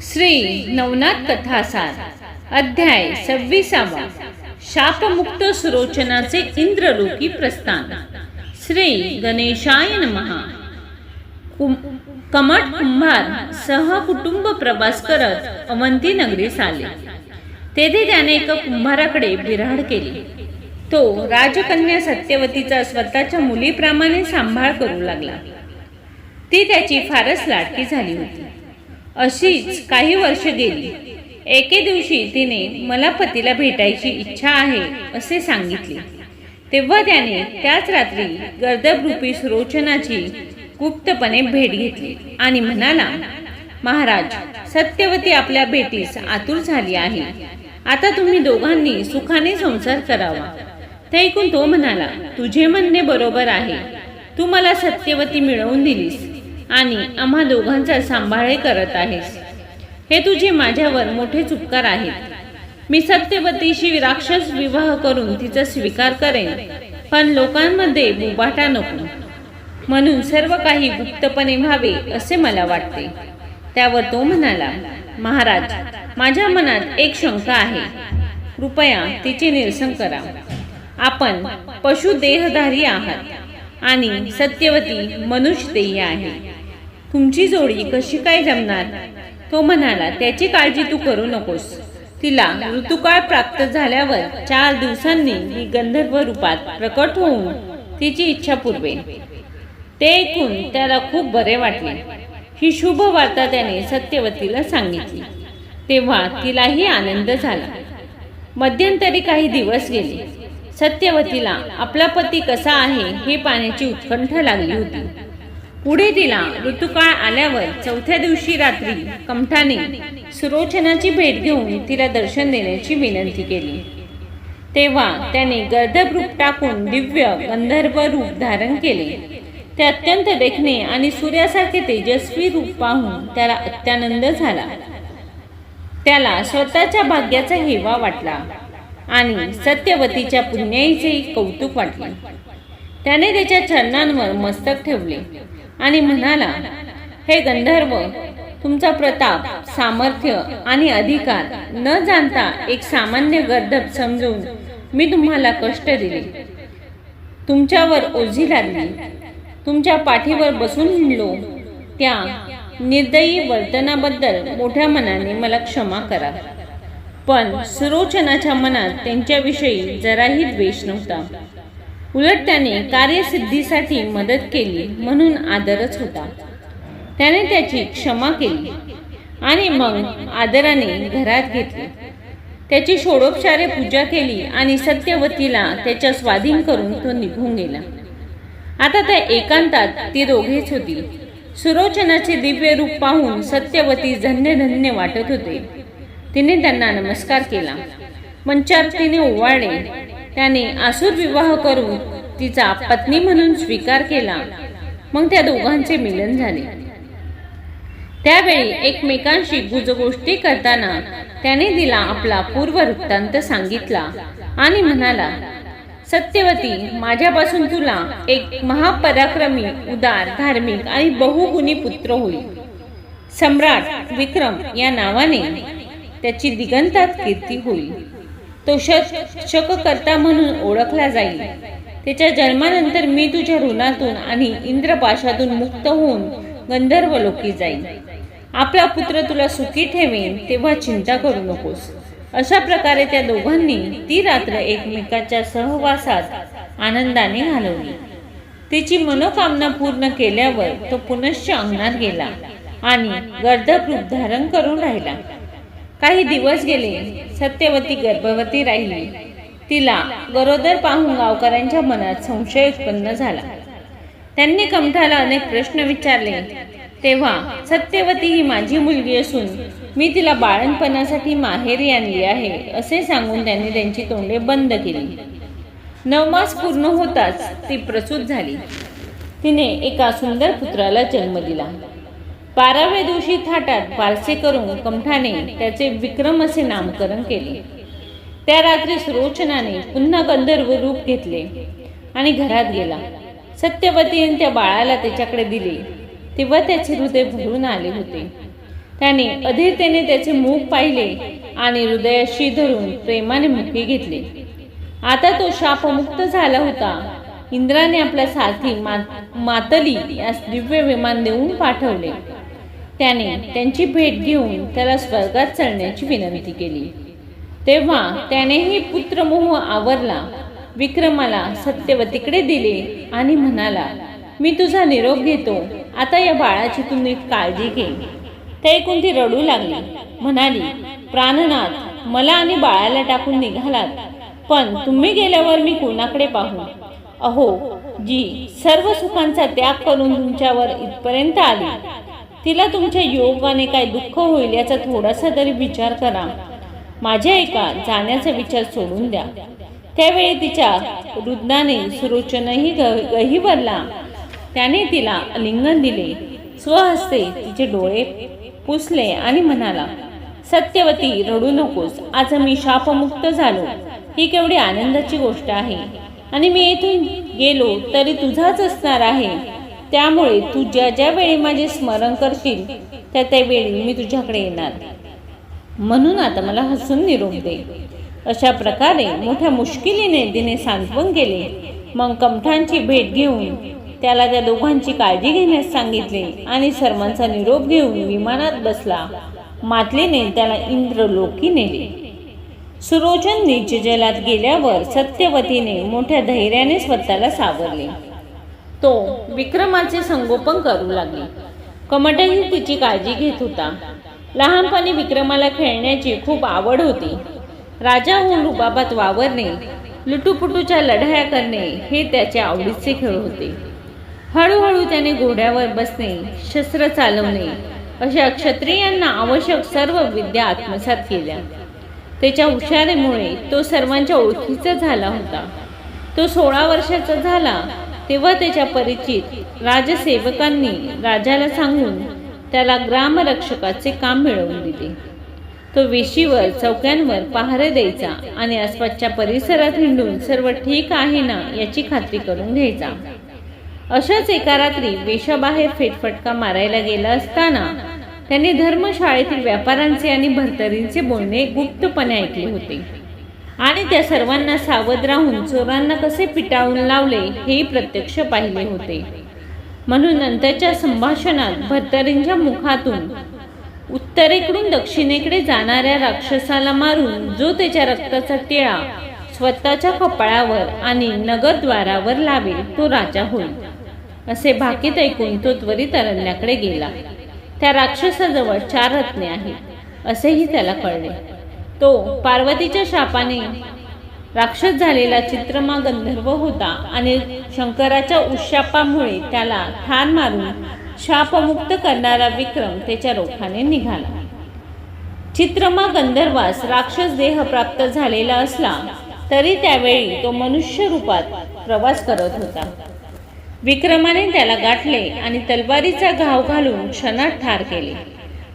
श्री नवनाथ कथासार अध्याय सव्वीसावा शापमुक्त सुरोचनाचे इंद्रलोकी प्रस्थान. श्री गणेशाय महा कुम- कमट कुंभार सहकुटुंब प्रवास करत अवंती नगरीस आले. तेथे त्याने एका कुंभाराकडे बिराड केली. तो राजकन्या सत्यवतीचा स्वतःच्या मुलीप्रमाणे सांभाळ करू लागला. ती त्याची फारच लाडकी झाली होती. अशीच काही वर्ष गेली. एके दिवशी तिने मला पतीला भेटायची इच्छा आहे असे सांगितले. तेव्हा त्याने त्याच रात्री गर्दभरूपी सुरोचनाची गुप्तपणे भेट घेतली आणि म्हणाला महाराज सत्यवती आपल्या भेटीस आतुर झाली आहे. आता तुम्ही दोघांनी सुखाने संसार करावा. ते ऐकून तो म्हणाला तुझे म्हणणे बरोबर आहे. तू मला सत्यवती मिळवून दिलीस. आणि आम्हा दोघांचा सांभाळे करत आहेस. हे तुझे माझ्यावर मोठे चुपकार आहेत. मी सत्यवतीशी राक्षस विवाह करून तिचा स्वीकार करेन पण लोकांमध्ये बुबाटा नको. म्हणून सर्व काही गुप्तपणे व्हावे असे मला वाटते. त्यावर तो म्हणाला महाराज माझ्या मनात एक शंका आहे. कृपया तिचे निरसन करा. आपण पशुदेहधारी आहात आणि सत्यवती मनुष्यदेही आहे. तुमची जोडी कशी काय जमणार? तो म्हणाला त्याची काळजी तू करू नकोस. तिला ऋतुकाळ प्राप्त झाल्यावर चार दिवसांनी ही गंधर्व रूपात प्रकट होऊन तिची इच्छा पुरवेन. ते ऐकून त्याला खूप बरे वाटले. ही शुभ वार्ता त्याने सत्यवतीला सांगितली. तेव्हा तिलाही आनंद झाला. मध्यंतरी काही दिवस गेले. सत्यवतीला आपला पती कसा आहे हे पाहण्याची उत्कंठ लागली होती. पुढे तिला ऋतुकाळ आल्यावर चौथ्या दिवशी रात्री कमठाने सुरोचनाची भेट घेऊन तिला दर्शन देण्याची विनंती केली. तेव्हा त्याने गर्दभ रूप टाकून दिव्य गंधर्व रूप धारण केले. ते अत्यंत देखणे आणि सूर्यासारखे तेजस्वी रूप पाहून त्याला अत्यानंद झाला. त्याला स्वतःच्या भाग्याचा हेवा वाटला आणि सत्यवतीच्या पुण्याईचे कौतुक वाटले. त्याने त्याच्या चरणांवर मस्तक ठेवले. आणि म्हणाला हे गंधर्व तुमचा प्रताप सामर्थ्य आणि अधिकार न जाणता एक सामान्य गर्दभ समजून मी तुम्हाला कष्ट दिले. तुमच्यावर ओझी लागली. तुमच्या पाठीवर बसून हिंडलो त्या निर्दयी वर्तनाबद्दल मोठ्या मनाने मला क्षमा करा. पण सुरोचनाच्या मनात त्यांच्याविषयी जराही द्वेष नव्हता. उलट त्याने कार्यसिद्धीसाठी मदत केली म्हणून आदरच होता. त्याने त्याची क्षमा केली आणि मग आदराने घरात घेतले. त्याची षोडोपचारे पूजा केली आणि सत्यवतीला त्याच्या स्वाधीन करून तो निघून गेला. आता त्या एकांतात ती दोघेच होती. सुरोचनाचे दिव्य रूप पाहून सत्यवती धन्य धन्य वाटत होते. तिने त्यांना नमस्कार केला. मंचार तिने ओवाळले. त्याने आसूर विवाह करून तिचा पत्नी म्हणून स्वीकार केला. मग त्या दोघांचे मिलन झाले. त्यावेळी एकमेकांशी गुजगोष्टी करताना त्याने तिला आपला पूर्व वृत्तांत सांगितला आणि म्हणाला सत्यवती माझ्यापासून तुला एक महापराक्रमी उदार धार्मिक आणि बहुगुणी पुत्र होईल. सम्राट विक्रम या नावाने त्याची दिगंतात कीर्ती होईल. तो शक शककर्ता म्हणून ओळखला जाईल. त्याच्या जन्मानंतर मी तुझ्या ऋणातून आणि इंद्रपाशातून मुक्त होऊन गंधर्व लोकी जाईल. आपला पुत्र तुला सुखी ठेवेन तेव्हा चिंता करू नकोस. अशा प्रकारे त्या दोघांनी ती रात्र एकमेकाच्या सहवासात आनंदाने घालवली. तिची मनोकामना पूर्ण केल्यावर तो पुनश्च अंगणात गेला आणि गर्दभ रूप धारण करून राहिला. काही दिवस गेले सत्यवती गर्भवती राहिली. तिला गरोदर पाहून गावकऱ्यांच्या मनात संशय उत्पन्न झाला. त्यांनी कमठाला अनेक प्रश्न विचारले. तेव्हा सत्यवती ही माझी मुलगी असून मी तिला बाळणपणासाठी माहेरी आणली आहे असे सांगून त्यांनी त्यांची तोंडे बंद केली. नवमास पूर्ण होताच ती प्रसूत झाली. तिने एका सुंदर पुत्राला जन्म दिला. बाराव्या दिवशी थाटात बारसे करून कमठाने त्याचे विक्रम असे नामकरण केले. त्या रात्री सुरोचनाने पुन्हा गंधर्व रूप घेतले आणि घरात गेला. सत्यवतीने त्या बाळाला त्याच्याकडे दिले. तेव्हा त्याचे हृदय भरून आले होते. त्याने अधीरतेने त्याचे मुख पाहिले आणि हृदयाशी धरून प्रेमाने मुखी घेतले. आता तो शापमुक्त झाला होता. इंद्राने आपल्या सारथी मा मातली यास दिव्य विमान देऊन पाठवले. त्याने त्यांची भेट घेऊन त्याला स्वर्गात चढण्याची विनंती केली. तेव्हा त्यानेही पुत्रमोह आवरला. विक्रमाला सत्यवतीकडे दिले आणि म्हणाला मी तुझा निरोप घेतो. आता या बाळाची तुम्ही काळजी घे. ते ऐकून ती रडू लागली. म्हणाली प्राणनाथ मला आणि बाळाला टाकून निघालात. पण तुम्ही गेल्यावर मी कोणाकडे पाहू? अहो जी सर्व सुखांचा त्याग करून तुमच्यावर इथपर्यंत आली तिला तुमच्या योगाने काय दुःख होईल याचा थोडासा तरी विचार करा. माझ्या एका जाण्याचा विचार सोडून द्या. त्यावेळी तिच्या रुद्नाने सुरोचनही ग- भरला. त्याने तिला लिंगन दिले. स्वहस्ते तिचे डोळे पुसले आणि म्हणाला सत्यवती रडू नकोस. आज मी शापमुक्त झालो. ही केवढी आनंदाची गोष्ट आहे. आणि मी येथून गेलो तरी तुझाच असणार आहे. त्यामुळे तू ज्या ज्या वेळी माझे स्मरण करशील त्या त्या वेळी मी तुझ्याकडे येणार. म्हणून आता मला हसून निरोप दे. अशा प्रकारे मोठ्या मुश्किलीने तिने सांत्वन केले. मग कमठांची भेट घेऊन त्याला त्या दोघांची काळजी घेण्यास सांगितले आणि सर्वांचा निरोप घेऊन विमानात बसला. मातलीने त्याला इंद्रलोकी नेले. सुरोचन नीच गेल्यावर सत्यवतीने मोठ्या धैर्याने स्वतःला सावरले. तो विक्रमाचे संगोपन करू लागले. कमटही तिची काळजी घेत होता. लहानपणी विक्रमाला खेळण्याची खूप आवड होती. राजा होऊन रुबाबात वावरणे लुटूपुटूच्या लढाया करणे हे त्याचे आवडीचे खेळ होते. हळूहळू त्याने घोड्यावर बसणे शस्त्र चालवणे अशा क्षत्रियांना आवश्यक सर्व विद्या आत्मसात केल्या. त्याच्या हुशारीमुळे तो सर्वांच्या ओळखीचा झाला होता. तो सोळा वर्षाचा झाला तेव्हा त्याच्या परिचित राजसेवकांनी राजाला सांगून त्याला ग्रामरक्षकाचे काम मिळवून दिले. तो वेशीवर चौक्यांवर पहारे द्यायचा आणि आसपासच्या परिसरात हिंडून सर्व ठीक आहे ना याची खात्री करून घ्यायचा. अशाच एका रात्री वेशाबाहेर फेटफटका मारायला गेला असताना त्याने धर्मशाळेतील व्यापाऱ्यांचे आणि भरतरींचे बोलणे गुप्तपणे ऐकले होते. आणि त्या सर्वांना सावध राहून चोरांना कसे पिटाळून लावले हेही प्रत्यक्ष पाहिले होते. म्हणून नंतरच्या संभाषणात भरतरींच्या मुखातून उत्तरेकडून दक्षिणेकडे जाणाऱ्या राक्षसाला मारून जो त्याच्या रक्ताचा टिळा स्वतःच्या कपाळावर आणि नगरद्वारावर लावेल तो राजा होईल असे भाकीत ऐकून तो त्वरित अरण्याकडे गेला. त्या राक्षसाजवळ चार रत्ने आहेत असेही त्याला कळले. तो पार्वतीच्या शापाने राक्षस झालेला चित्रमा गंधर्व होता आणि शंकराच्या उशापामुळे त्याला ठाण मारून शापमुक्त करणारा विक्रम त्याच्या रोखाने निघाला. चित्रमा गंधर्वास राक्षस देह प्राप्त झालेला असला तरी त्यावेळी तो मनुष्य रूपात प्रवास करत होता. विक्रमाने त्याला गाठले आणि तलवारीचा घाव घालून क्षणात ठार केले.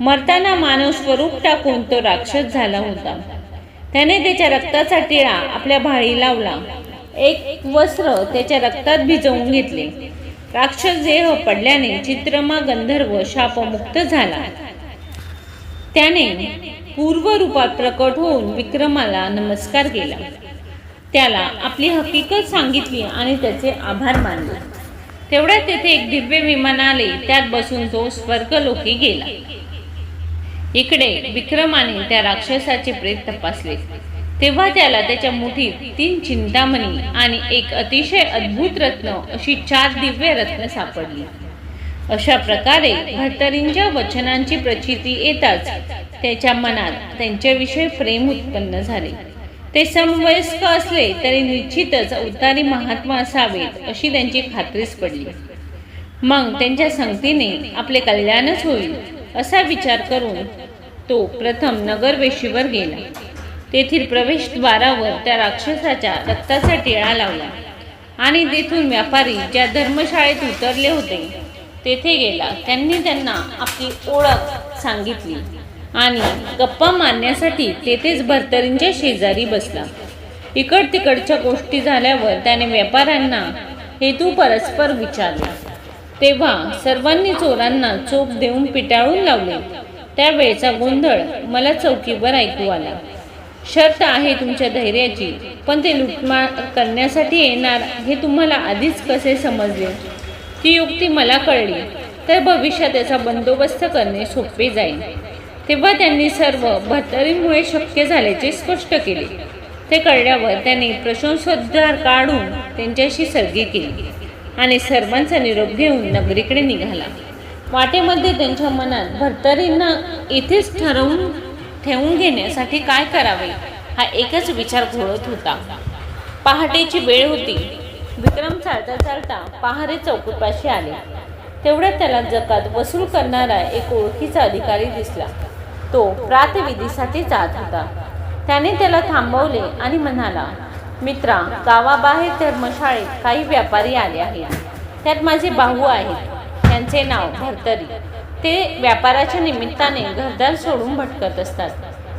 मरताना मानव स्वरूप टाकून तो राक्षस झाला होता. त्याने त्याच्या रक्ताचा टिळा आपल्या भाळी लावला. एक वस्त्र त्याच्या रक्तात भिजवून घेतले. राक्षस देह पडल्याने चित्रमा गंधर्व शापमुक्त झाला. त्याने पूर्व रूपात प्रकट होऊन विक्रमाला नमस्कार केला. त्याला आपली हकीकत सांगितली आणि त्याचे आभार मानले. तेवढ्यात तेथे एक दिव्य विमान आले. त्यात बसून तो स्वर्गलोकी गेला. इकडे विक्रमाने त्या राक्षसाचे प्रेत तपासले. तेव्हा त्याला त्याच्या मुठीत तीन चिंतामणी आणि एक अतिशय अद्भुत रत्न अशी चार दिव्य रत्न सापडली. अशा प्रकारे भर्तरींच्या वचनांची प्रचिती येताच त्याच्या मनात त्यांच्याविषयी प्रेम उत्पन्न झाले. ते समवयस्क असले तरी निश्चितच अवतारी महात्मा असावेत अशी त्यांची खात्रीच पडली. मग त्यांच्या संगतीने आपले कल्याणच होईल असा विचार करून तो प्रथम नगरवेशीवर गेला. तेथील प्रवेशद्वारावर त्या राक्षसाच्या रक्ताचा टिळा लावला आणि तेथून व्यापारी ज्या धर्मशाळेत उतरले होते तेथे गेला. त्यांनी त्यांना आपली ओळख सांगितली आणि गप्पा मारण्यासाठी तेथेच भरतरींच्या शेजारी बसला. इकड तिकडच्या गोष्टी झाल्यावर त्याने व्यापाऱ्यांना हेतू परस्पर विचारला. तेव्हा सर्वांनी चोरांना चोप देऊन पिटाळून लावले. त्यावेळचा गोंधळ मला चौकीवर ऐकू आला. शर्त आहे तुमच्या धैर्याची पण ते लुटमार करण्यासाठी येणार हे तुम्हाला आधीच कसे समजले? ती युक्ती मला कळली तर भविष्यात त्याचा बंदोबस्त करणे सोपे जाईल. तेव्हा त्यांनी सर्व भरतरीमुळे शक्य झाल्याचे स्पष्ट केले. ते कळल्यावर त्यांनी प्रशंसोद्धार काढून त्यांच्याशी सर्गी केली. आणि सर्वांचा निरोप घेऊन नगरीकडे निघाला. वाटेमध्ये त्यांच्या मनात भरतरींना इथेच ठरवून ठेवून घेण्यासाठी काय करावे हा एकच विचार घोळत होता. पहाटेची वेळ होती. विक्रम चालता चालता पहारे चौकटपाशी आले. तेवढ्यात त्याला जकात वसूल करणारा एक ओळखीचा अधिकारी दिसला. तो प्रातविधीसाठी जात होता. त्याने त्याला थांबवले आणि म्हणाला मित्रा गावाबाहेर धर्मशाळेत काही व्यापारी आले आहेत. त्यात माझे भाऊ आहेत. त्यांचे नाव भरतरी. ते व्यापाराच्या निमित्ताने घरदार सोडून भटकत असतात.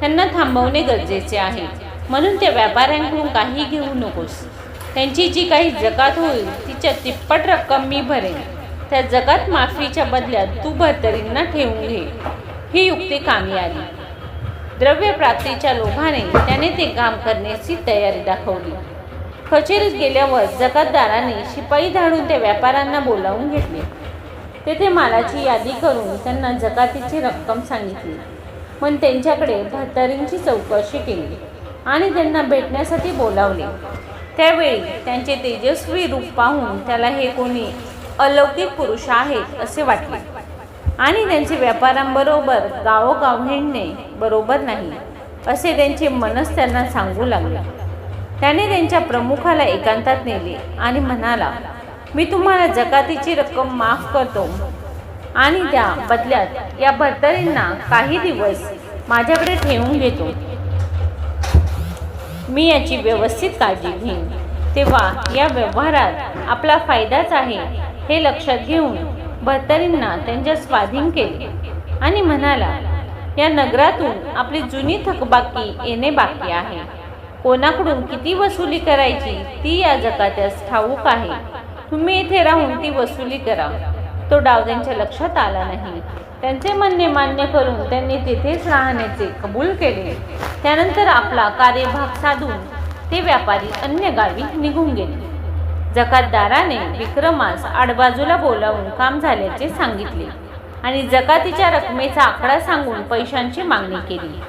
त्यांना थांबवणे गरजेचे आहे. म्हणून त्या व्यापाऱ्यांकडून काही घेऊ नकोस. त्यांची जी काही जकात होईल तिच्या तिप्पट रक्कम मी भरेन. त्या जकात माफीच्या बदल्यात तू भरतरींना ठेवून घे. ही युक्ती कामी आली. द्रव्य प्राप्तीच्या लोभाने त्याने ते काम करण्याची तयारी दाखवली. कचेरीत गेल्यावर जकातदाराने शिपाई धाडून त्या व्यापाऱ्यांना बोलावून घेतले. तेथे मालाची यादी करून त्यांना जकातीची रक्कम सांगितली. पण त्यांच्याकडे भरतरींची चौकशी केली आणि त्यांना भेटण्यासाठी बोलावले. त्यावेळी त्यांचे तेजस्वी रूप पाहून त्याला हे कोणी अलौकिक पुरुष आहेत असे वाटले. आणि त्यांचे व्यापाऱ्यांबरोबर गावोगाव हिंडणे बरोबर नाही असे त्यांचे मनस त्यांना सांगू लागले. त्याने त्यांच्या प्रमुखाला एकांतात नेले आणि म्हणाला मी तुम्हाला जकातीची रक्कम माफ करतो आणि त्या बदल्यात या भरतरींना काही दिवस माझ्याकडे ठेवून घेतो. मी याची व्यवस्थित काळजी घेईन. तेव्हा या व्यवहारात आपला फायदाच आहे हे लक्षात घेऊन भरतरींना त्यांच्या स्वाधीन केले. आणि म्हणाला या नगरातून आपली जुनी थकबाकी येणे बाकी आहे. कोणाकडून किती वसुली करायची ती या जगात्यास ठाऊक आहे. तुम्ही इथे राहून ती वसुली करा. तो डाव त्यांच्या लक्षात आला नाही. त्यांचे म्हणणे मान्य करून त्यांनी तिथेच राहण्याचे कबूल केले. त्यानंतर आपला कार्यभाग साधून ते व्यापारी अन्य गावी निघून गेले. जकातदाराने विक्रमास आडबाजूला बोलावून काम झाल्याचे सांगितले आणि जकातीच्या रकमेचा आकडा सांगून पैशांची मागणी केली.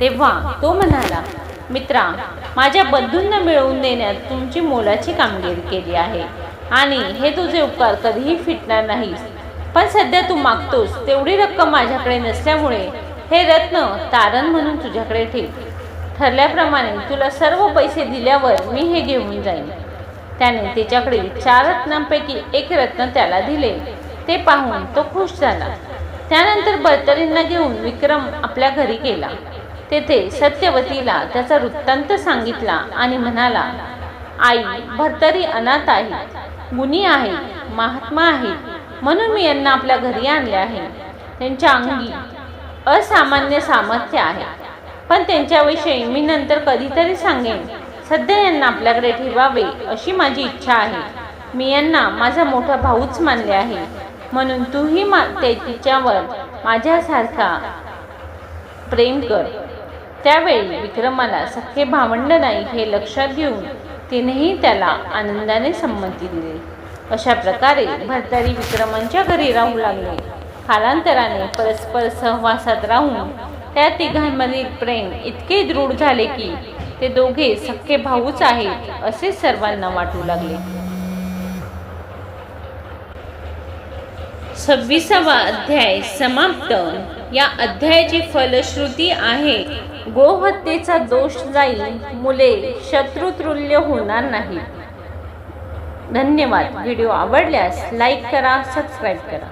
तेव्हा तो म्हणाला मित्रा माझ्या बंधूंना मिळवून देण्यात तुमची मोलाची कामगिरी केली आहे आणि हे तुझे उपकार कधीही फिटणार नाहीस. पण सध्या तू मागतोस तेवढी रक्कम माझ्याकडे नसल्यामुळे हे रत्न तारण म्हणून तुझ्याकडे ठेव. ठरल्याप्रमाणे तुला सर्व पैसे दिल्यावर मी हे घेऊन जाईन. त्याने तिच्याकडे चार रत्नांपैकी एक रत्न त्याला दिले. ते पाहून तो खुश झाला. त्यानंतर बर्तरींना घेऊन विक्रम आपल्या घरी गेला. तेथे सत्यवतीला त्याचा वृत्तांत सांगितला आणि म्हणाला आई भरतरी अनाथ आहे गुणी आहे महात्मा आहे म्हणून मी यांना आपल्या घरी आणले आहे. त्यांच्या अंगी असामान्य सामर्थ्य आहे. पण त्यांच्याविषयी मी नंतर कधीतरी सांगेन. सध्या यांना आपल्याकडे ठेवावे अशी माझी इच्छा आहे. मी यांना माझा मोठा भाऊच मानले आहे. म्हणून तूही मा ते तिच्यावर माझ्यासारखा प्रेम कर. त्यावेळी विक्रमाला सख्खे भावंड नाही हे लक्षात घेऊन तिनेही त्याला आनंदाने संमती दिली. अशा प्रकारे भरतारी विक्रमांच्या घरी राहू लागले. कालांतराने परस्पर सहवासात राहून त्या तिघांमधील प्रेम इतके दृढ झाले की ते दोघे सख्खे भाऊच आहेत असे सर्वांना वाटू लागले. सव्वीसावा अध्याय समाप्त. या अध्यायाची फलश्रुती आहे गोहत्येचा दोष जाईल मुले शत्रुतुल्य होणार नाही धन्यवाद. व्हिडिओ आवडल्यास लाईक करा सबस्क्राईब करा.